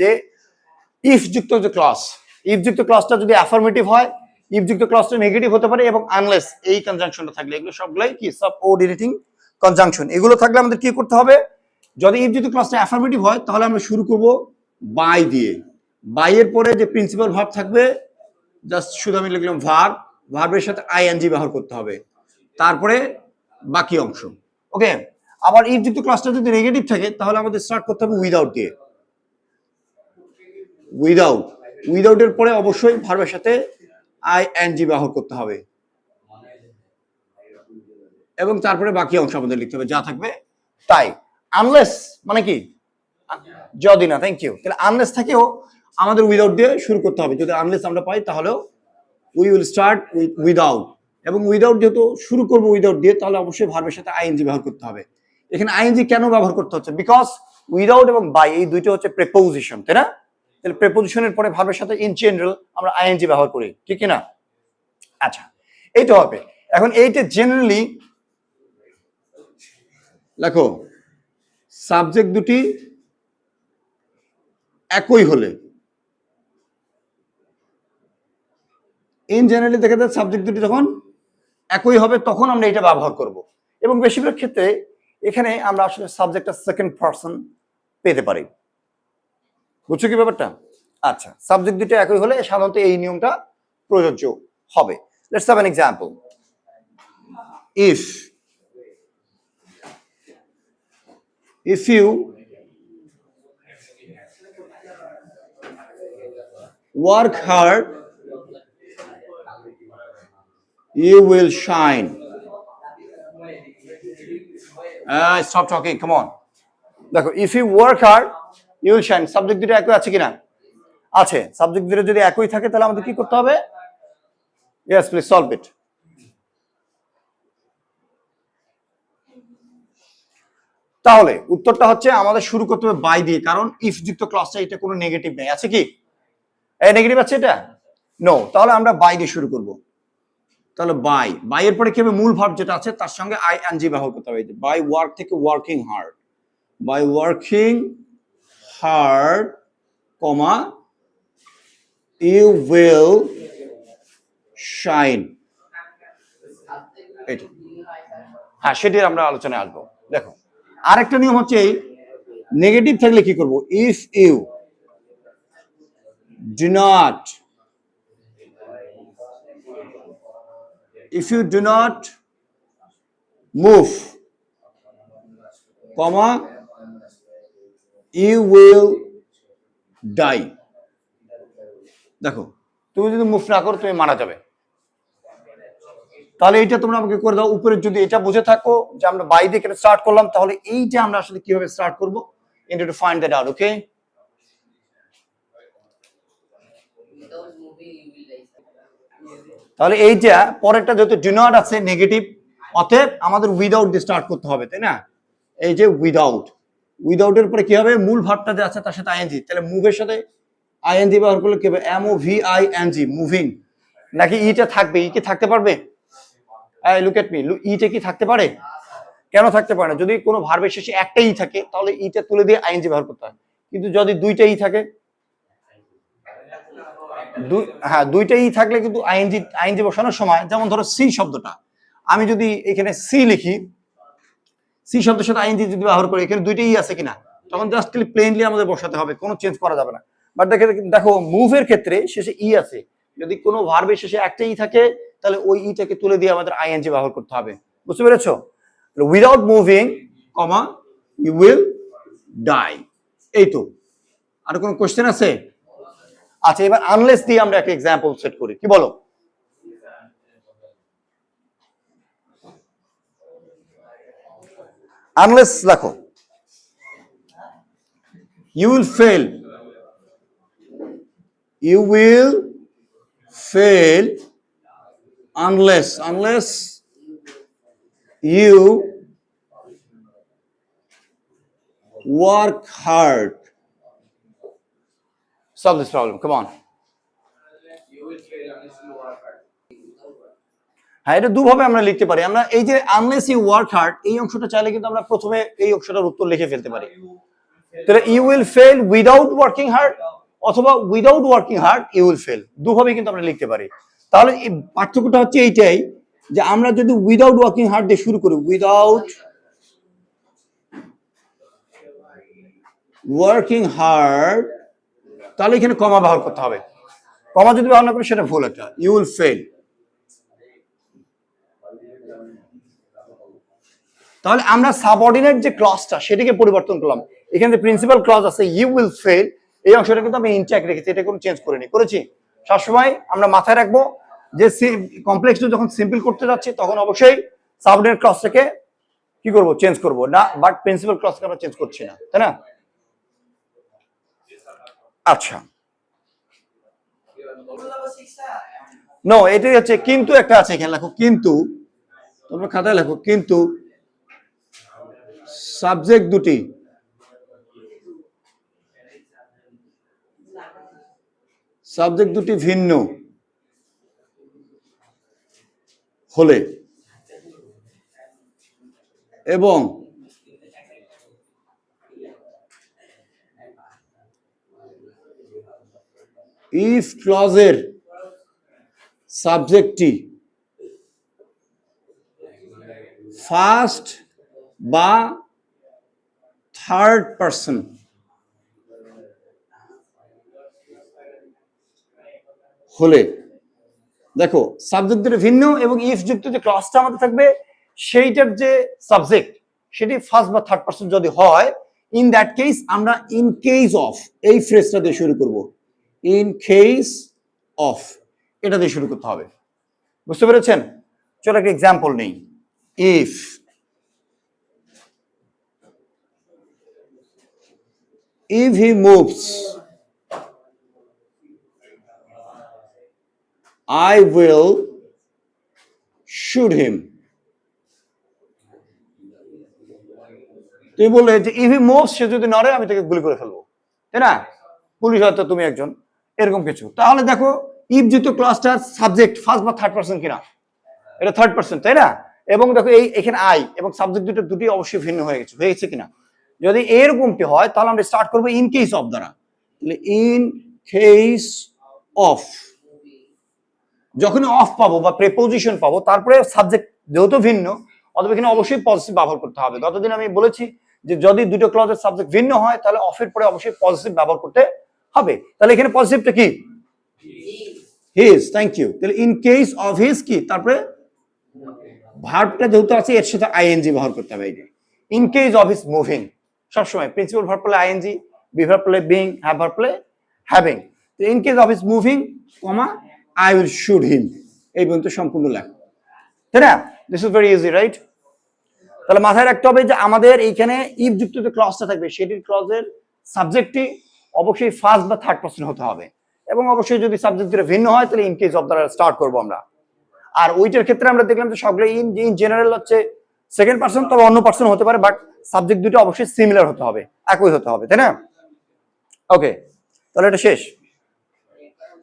যে ইফ যুক্ত যে ক্লস ইফ যুক্ত ক্লসটা যদি অ্যাফার্মেটিভ হয় ইফ যুক্ত ক্লসটা নেগেটিভ হতে পারে এবং আনলেস এই কনজাংশনটা থাকলে, এগুলো সবগুলাই কি? সাব ওডিনেটিং কনজাংশন এগুলো থাকলে আমাদের কি করতে হবে? যদি ইফ যুক্ত ক্লসটা অ্যাফার্মেটিভ হয়, তাহলে আমরা শুরু করব বাই দিয়ে। বাইয়ের পরে যে প্রিন্সিপাল ভার্ব থাকবে জাস্ট শুধু আমি লিখলাম ভার্ব ভার্বের সাথে আইএনজি ব্যবহার করতে হবে। তারপরে বাকি অংশ। ওকে আবার ইফ যুক্ত ক্লাসটা যদি নেগেটিভ থাকে, তাহলে আমাদের স্টার্ট করতে হবে উইদাউট দিয়ে। উইদাউট উইদাউট এর পরে অবশ্যই ভার্বের সাথে আই এন জি ব্যবহার করতে হবে। এবং তারপরে বাকি অংশ আমাদের লিখতে হবে, যা থাকবে তাই। আনলেস মানে কি? যদি না থ্যাংক ইউ তাহলে আনলেস থাকেও আমাদের উইদাউট দিয়ে শুরু করতে হবে। যদি আনলেস আমরা পাই, তাহলেও উই উইল স্টার্ট উইদাউট এবং উইদাউট যেহেতু শুরু করব উইদাউট দিয়ে, তাহলে অবশ্যই ভার্বের সাথে আইএনজি ব্যবহার করতে হবে। এখানে আইএনজি কেন ব্যবহার করতে হচ্ছে? বিকজ উইদাউট এবং বাই এই দুইটা হচ্ছে প্রেপোজিশন তাই না? তাহলে প্রেপোজিশনের পরে ভার্বের সাথে ইন জেনারেল আমরা আইএনজি ব্যবহার করি ঠিক কি না? আচ্ছা এইটা হবে। এখন এইটা জেনারেলি দেখো সাবজেক্ট দুটি একই হলে। ইন জেনারেলি দেখা যায় সাবজেক্ট দুটি যখন একই হবে, তখন আমরা এটা ব্যবহার করব। এবং বেশিরভাগ ক্ষেত্রে এখানে আমরা আসলে সাবজেক্টটা সেকেন্ড পারসন পেতে পারি। বুঝছ কি ব্যাপারটা? আচ্ছা সাবজেক্ট দুটো একই হলে সাধারণত এই নিয়মটা প্রযোজ্য হবে। Let's have an example if if you work hard you will shine. Uh, stop talking come on. দেখো if you work hard will shine subject দুটো একই আছে কিনা? আছে। সাবজেক্ট দুটো যদি একই থাকে, তাহলে আমাদের কি করতে হবে? Yes, please, solve it. তাহলে, উত্তরটা হচ্ছে আমাদের শুরু করতে হবে বাই দিয়ে, কারণ ইফ যুক্ত ক্লাসটা এটা কোনো নেগেটিভ নেই। আছে কি? নেগেটিভ আছে এটা? নো তাহলে আমরা বাই দিয়ে শুরু করব। তাহলে বাই বাই এর পরে কি হবে? মূল ভাব যেটা আছে, তার সঙ্গে আই এন জি ব্যবহার করতে হবে। বাই ওয়ার্ক থেকে working hard by working hard comma you will shine এটা হ্যাঁ সেটির আমরা আলোচনায় আসব। দেখো, আরেকটা নিয়ম হচ্ছে এই নেগেটিভ থাকলে কি করব? If you do not if you do not move, comma you will die দেখো, তুমি যদি মুভ না করো, তুমি মারা যাবে। তাহলে এইটা তোমরা আমাকে করে দাও। উপরে যদি এটা বুঝে থাকো যে আমরা বাই দিয়ে স্টার্ট করলাম, তাহলে এইটা আমরা আসলে কীভাবে স্টার্ট করব? In to find that out okay তাহলে এইটা পরেরটা যেহেতু ডু নট আছে নেগেটিভ অতএব আমাদের উইদাউট দিয়ে স্টার্ট করতে হবে, তাই না? এই যে উইদাউট উইদাউট এর পরে কি হবে? মূল ভাবটা যে আছে তার সাথে আইএনজি তাহলে মুভের সাথে আইএনজি ব্যবহার করলে কি হবে? M O V I N G moving নাকি ইটা থাকবে? ই কি থাকতে পারবে? আই লুক এট মি ইটা কি থাকতে পারে? কেন থাকতে পারে না? যদি কোনো ভার্বের শেষে একটা ই থাকে, তাহলে ইটা তুলে দিয়ে আইএনজি ব্যবহার করতে হয়। কিন্তু যদি দুইটা ই থাকে, দুই হ্যাঁ দুইটাই থাকলে কিন্তু আইএনজি আইএনজি বসানোর সময়, যেমন ধরো সি শব্দটা, আমি যদি এখানে সি লিখি সি শব্দের সাথে আইএনজি যদি ব্যবহার করি, এখানে দুইটাই আছে কিনা? তখন জাস্ট খালি প্লেনলি আমাদের বসাতে হবে, কোনো চেঞ্জ করা যাবে না। বাট দেখে, দেখো মুভের ক্ষেত্রে শেষে ই আছে। যদি কোনো ভার্বের শেষে একটা ই থাকে, তাহলে ওই ইটাকে তুলে দিয়ে আমাদের আইএনজি ব্যবহার করতে হবে। বুঝতে পেরেছ? Without moving comma you will die এই তো। আর কোনো কোশ্চেন আছে? আচ্ছা এবার আনলেস দিয়ে আমরা একটা এক্সাম্পল সেট করি। কি বলো? আনলেস দেখো you will fail you will fail unless unless you work hard solve this problem. Come on. হ্যাঁ এটা দুভাবে আমরা লিখতে পারি। আমরা এই যে আনলেস ইউ ওয়ার্ক হার্ড এই অংশটা চাইলে কিন্তু আমরা প্রথমে এই অংশটার উত্তর লিখে ফেলতে পারি। তাহলে you will fail without working hard অথবা without working hard you will fail দুভাবে কিন্তু আমরা লিখতে পারি। তাহলে এই পার্থক্যটা হচ্ছে এইটাই যে আমরা যদি উইদাউট ওয়ার্কিং হার্ড দিয়ে শুরু করি উইদাউট ওয়ার্কিং হার্ড তাহলে এখানে কমা ব্যবহার করতে হবে। কমা যদি ব্যবহার না করি, সেটা ভুল একটা। ইউ উইল ফেল তাহলে আমরা সাবঅর্ডিনেট যে ক্লজটা সেটাকে পরিবর্তন করলাম। এখানে যে প্রিন্সিপাল ক্লজ আছে ইউ উইল ফেল এই অংশটা কিন্তু আমি ইনট্যাক্ট রেখেছি, এটা কোনো চেঞ্জ করিনি। করেছি? সবসময় আমরা মাথায় রাখব যে কমপ্লেক্সটা যখন সিম্পল করতে যাচ্ছি, তখন অবশ্যই সাবঅর্ডিনেট ক্লজটাকে কি করব? চেঞ্জ করব। না বাট প্রিন্সিপাল ক্লজকে আমরা চেঞ্জ করছি না। তাই না? আচ্ছা। নো এটাই হচ্ছে, কিন্তু একটা আছে, এখানে লেখো, কিন্তু, তোমরা খাতায় লেখো, কিন্তু সাবজেক্ট দুটি। সাবজেক্ট দুটি ভিন্ন। হলে। এবং ইফ ক্লজের সাবজেক্টটি ফার্স্ট বা থার্ড পার্সন হলে, দেখো সাবজেক্ট দুটো ভিন্ন এবং ইফ যুক্ত যে ক্লাসটা আমাদের থাকবে, সেইটার যে সাবজেক্ট সেটি ফার্স্ট বা থার্ড পার্সন যদি হয় ইন দ্যাট কেস আমরা ইন কেস অফ এই ফ্রেজটা দিয়ে শুরু করব। ইন কেস অফ এটা দিয়ে শুরু করতে হবে। বুঝতে পেরেছেন? চলো একটা এক্সাম্পল নেই। If if he moves, i will shoot him. তুই বললে যে ইভ মুভস সে যদি নড়ে, আমি তাকে গুলি করে ফেলব। তাই না? পুলিশ হয়তো তুমি একজন, এরকম কিছু। তাহলে দেখো ইফ যুক্ত ক্লাসটার সাবজেক্ট ফার্স্ট বা থার্ড পার্সন কিনা, এটা থার্ড পার্সন তাই না? এবং দেখো, এই, এখানে আই এবং সাবজেক্ট দুটো, দুটি অবশ্যই ভিন্ন হয়ে গেছে হয়ে গেছে কিনা। যদি এরকমটি হয়, তাহলে আমরা স্টার্ট করব ইন কেস অফ দ্বারা। ইন কেস অফ যখন অফ পাবো বা প্রেপোজিশন পাবো, তারপরে সাবজেক্ট যেহেতু ভিন্ন অথবা এখানে অবশ্যই পজিটিভ ব্যবহার করতে হবে। গতদিন আমি বলেছি যে যদি দুটো ক্লজের সাবজেক্ট ভিন্ন হয়, তাহলে অফের পরে অবশ্যই পজিটিভ ব্যবহার করতে হবে। তাহলে এখানে পজিটিভটা কি? হিজ থ্যাংক ইউ তাহলে ইন কেস অফ হিজ কি? তারপরে ভার্বটা যেহেতু আছে, এর সাথে আইএনজি ব্যবহার করতে হবে। এই যে in case of his moving সবসময় প্রিন্সিপাল ভার্ব পেলে আইএনজি বি ভার্ব পেলে বিং হ্যাভ ভার্ব পেলে হ্যাভিং তো in case of his moving comma I will should him এই পর্যন্ত সম্পূর্ণ লেখ। তাই না? This is very easy right তাহলে মাথায় রাখতে হবে যে আমাদের এইখানে ইফ যুক্ত যে ক্লজটা থাকবে, সেটির ক্লজের সাবজেক্টটি অবশ্যই ফার্স্ট বা থার্ড পার্সন হতে হবে। এবং অবশ্যই যদি সাবজেক্ট ভিন্ন হয়, তাহলে ইন কেস অফ দ্বারা স্টার্ট করব আমরা। আর ওইটার ক্ষেত্রে আমরা দেখলাম যে সবগুলো ইন ইন জেনারেল হচ্ছে সেকেন্ড পার্সন তবে অন্য পার্সন হতে পারে বাট সাবজেক্ট দুটো অবশ্যই সিমিলার হতে হবে, একই হতে হবে, তাই না? ওকে তাহলে এটা শেষ।